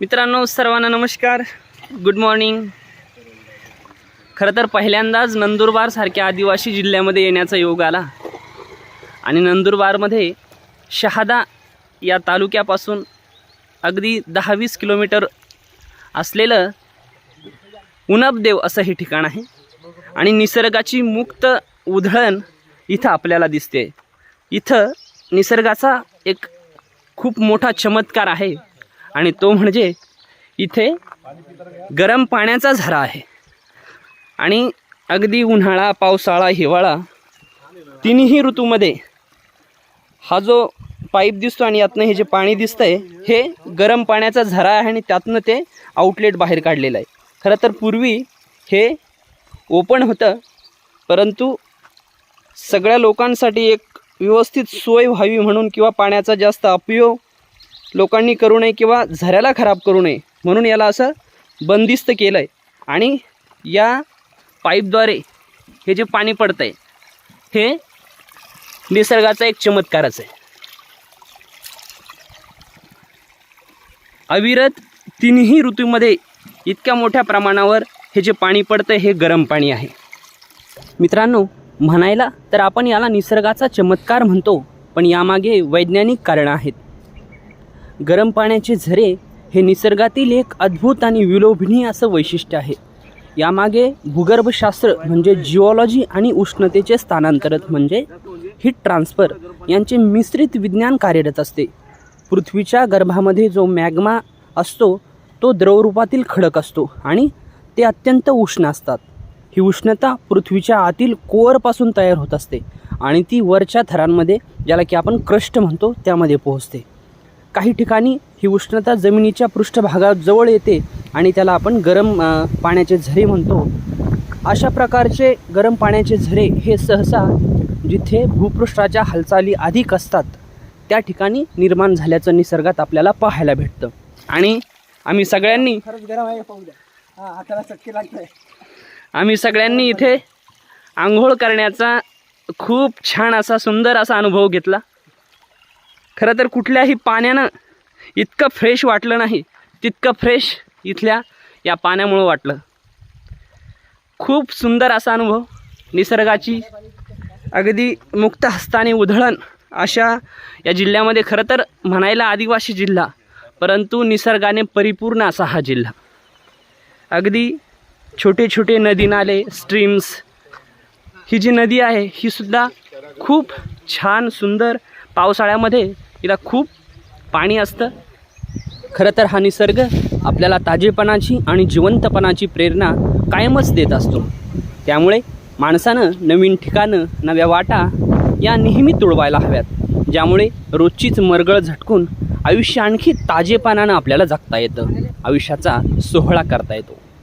मित्रांनो सर्वांना नमस्कार. गुड मॉर्निंग खरं तर पहिल्यांदाच नंदुरबारसारख्या आदिवासी जिल्ह्यामध्ये येण्याचा योग आला. आणि नंदुरबारमध्ये शहादा या तालुक्यापासून अगदी दहा वीस किलोमीटर असलेलं उनबदेव असं हे ठिकाण आहे. आणि निसर्गाची मुक्त उधळण इथं आपल्याला दिसते. इथं निसर्गाचा एक खूप मोठा चमत्कार आहे. आणि तो म्हणजे इथे गरम पाण्याचा झरा आहे. आणि अगदी उन्हाळा पावसाळा हिवाळा तिन्ही ऋतूमध्ये हा जो पाईप दिसतो आणि यातनं हे जे पाणी दिसतंय हे गरम पाण्याचा झरा आहे आणि त्यातनं ते आउटलेट बाहेर काढलेलं आहे. खरं तर पूर्वी हे ओपन होतं परंतु सगळ्या लोकांसाठी एक व्यवस्थित सोय व्हावी म्हणून किंवा पाण्याचा जास्त अपयोग लोकांनी करू नये किंवा झऱ्याला खराब करू नये म्हणून याला असं बंदिस्त केलं आहे आणि या पाईपद्वारे हे जे पाणी पडतं आहे हे निसर्गाचा एक चमत्कारच आहे. अविरत तिन्ही ऋतूमध्ये इतक्या मोठ्या प्रमाणावर हे जे पाणी पडतं हे गरम पाणी आहे. मित्रांनो म्हणायला तर आपण याला निसर्गाचा चमत्कार म्हणतो पण यामागे वैज्ञानिक कारणं आहेत. गरम पाण्याचे झरे हे निसर्गातील एक अद्भुत आणि विलोभनीय असं वैशिष्ट्य आहे. यामागे भूगर्भशास्त्र म्हणजे जिओलॉजी आणि उष्णतेचे स्थानांतरत म्हणजे हीट ट्रान्सफर यांचे मिश्रित विज्ञान कार्यरत असते. पृथ्वीच्या गर्भामध्ये जो मॅग्मा असतो तो द्रवरूपातील खडक असतो आणि ते अत्यंत उष्ण असतात. ही उष्णता पृथ्वीच्या आतील कोअरपासून तयार होत असते आणि ती वरच्या थरांमध्ये ज्याला की आपण क्रस्ट म्हणतो त्यामध्ये पोहोचते. काही ठिकाणी ही उष्णता जमिनीच्या पृष्ठभागात जवळ येते आणि त्याला आपण गरम पाण्याचे झरे म्हणतो. अशा प्रकारचे गरम पाण्याचे झरे हे सहसा जिथे भूपृष्ठाच्या हालचाली अधिक असतात त्या ठिकाणी निर्माण झाल्याचं निसर्गात आपल्याला पाहायला भेटतं. आणि आम्ही सगळ्यांनी हा आम्ही सगळ्यांनी इथे आंघोळ करण्याचा खूप छान असा सुंदर असा अनुभव घेतला. खरं तर कुठल्याही पाण्यानं इतकं फ्रेश वाटलं नाही तितकं फ्रेश इथल्या या पाण्यामुळं वाटलं. खूप सुंदर असा अनुभव निसर्गाची अगदी मुक्त हस्ताने उधळण अशा या जिल्ह्यामध्ये खरं तर म्हणायला आदिवासी जिल्हा परंतु निसर्गाने परिपूर्ण असा हा जिल्हा. अगदी छोटे छोटे नदी नाले स्ट्रीम्स ही जी नदी आहे ही सुद्धा खूप छान सुंदर पावसाळ्यामध्ये तिला खूप पाणी असतं. खरं तर हा निसर्ग आपल्याला ताजेपणाची आणि जिवंतपणाची प्रेरणा कायमच देत असतो. त्यामुळे माणसानं नवीन ठिकाणं नव्या वाटा या नेहमी तुडवायला हव्यात. ज्यामुळे रोजचीच मरगळ झटकून आयुष्य आणखी ताजेपणानं आपल्याला जगता येतं. आयुष्याचा सोहळा करता येतो.